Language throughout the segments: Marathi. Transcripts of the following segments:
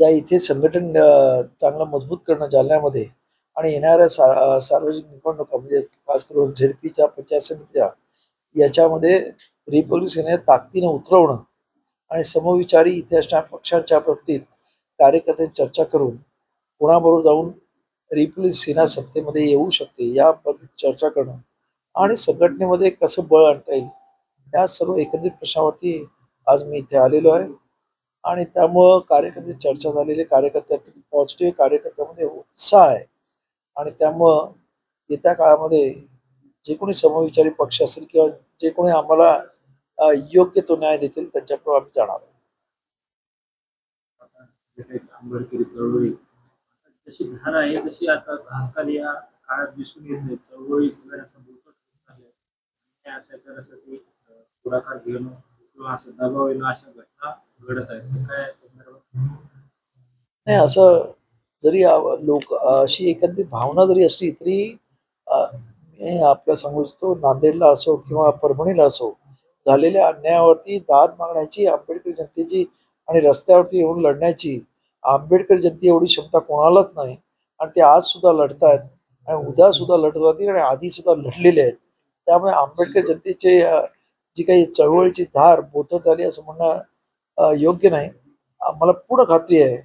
या इथे संघटन चांगलं मजबूत करणं जालन्यामध्ये आणि येणाऱ्या सा सार्वजनिक निवडणुका म्हणजे खास करून झेडपीच्या पंचायत समितीच्या याच्यामध्ये रिपब्लिक सेने ताकदीनं उतरवणं आणि समविचारी इथे असणाऱ्या पक्षांच्या बाबतीत कार्यकर्त्यांची चर्चा करून कोणाबरोबर जाऊन रिपब्लिक सेना सत्तेमध्ये येऊ शकते या पद्धतीत चर्चा करणं आणि संघटनेमध्ये कसं बळ आणता येईल या सर्व एकत्रित प्रश्नावरती आज मी इथे आलेलो आहे. आणि त्यामुळं कार्यकर्ते चर्चा झालेली कार्यकर्ते पॉझिटिव्ह कार्यकर्त्यामध्ये उत्साह आहे. आणि त्यामुळं येत्या काळामध्ये जे कोणी समविचारी पक्ष असेल किंवा जे कोणी आम्हाला योग्य तो न्याय देतील त्यांच्याकडे आम्ही जाणार आहोत. आंबेडकरी चळवळी जशी धार आहे तशी आता आजकाल या काळात दिसून येत नाही. चळवळी सगळ्या असं पुढाकार घेणं किंवा असं दबाव येणं अशा घटना घडत आहेत काय नाही असं जरी लोक अशी एकंदरीत भावना जरी असली तरी मी आपल्या सांगू इच्छितो नांदेडला असो किंवा परभणीला असो झालेल्या अन्यायावरती दाद मागण्याची आंबेडकर जनतेची आणि रस्त्यावरती येऊन लढण्याची आंबेडकर जनते एवढी क्षमता कोणालाच नाही. आणि ते आज सुद्धा लढतायत आणि उद्या सुद्धा लढत राहतील आणि आधी सुद्धा लढलेले आहेत. त्यामुळे आंबेडकर जनतेचे जी काही चळवळीची धार बोथट झाली असं म्हणणं योग्य नाही. मला पूर्ण खात्री आहे.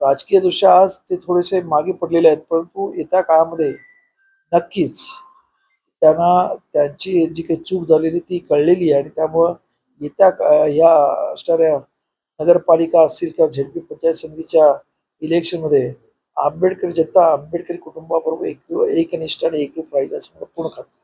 राजकीय दृष्ट्या आज ते थोडेसे मागे पडलेले आहेत परंतु येत्या काळामध्ये नक्कीच त्यांना त्यांची जी काही चूक झालेली ती कळलेली आहे. आणि त्यामुळं येत्या या असणाऱ्या नगरपालिका असतील किंवा झेडपी पंचायत समितीच्या इलेक्शनमध्ये आंबेडकर जनता आंबेडकरी कुटुंबाबरोबर एक एकनिष्ठ आणि एकरूप राहील असं मला पूर्ण खात्री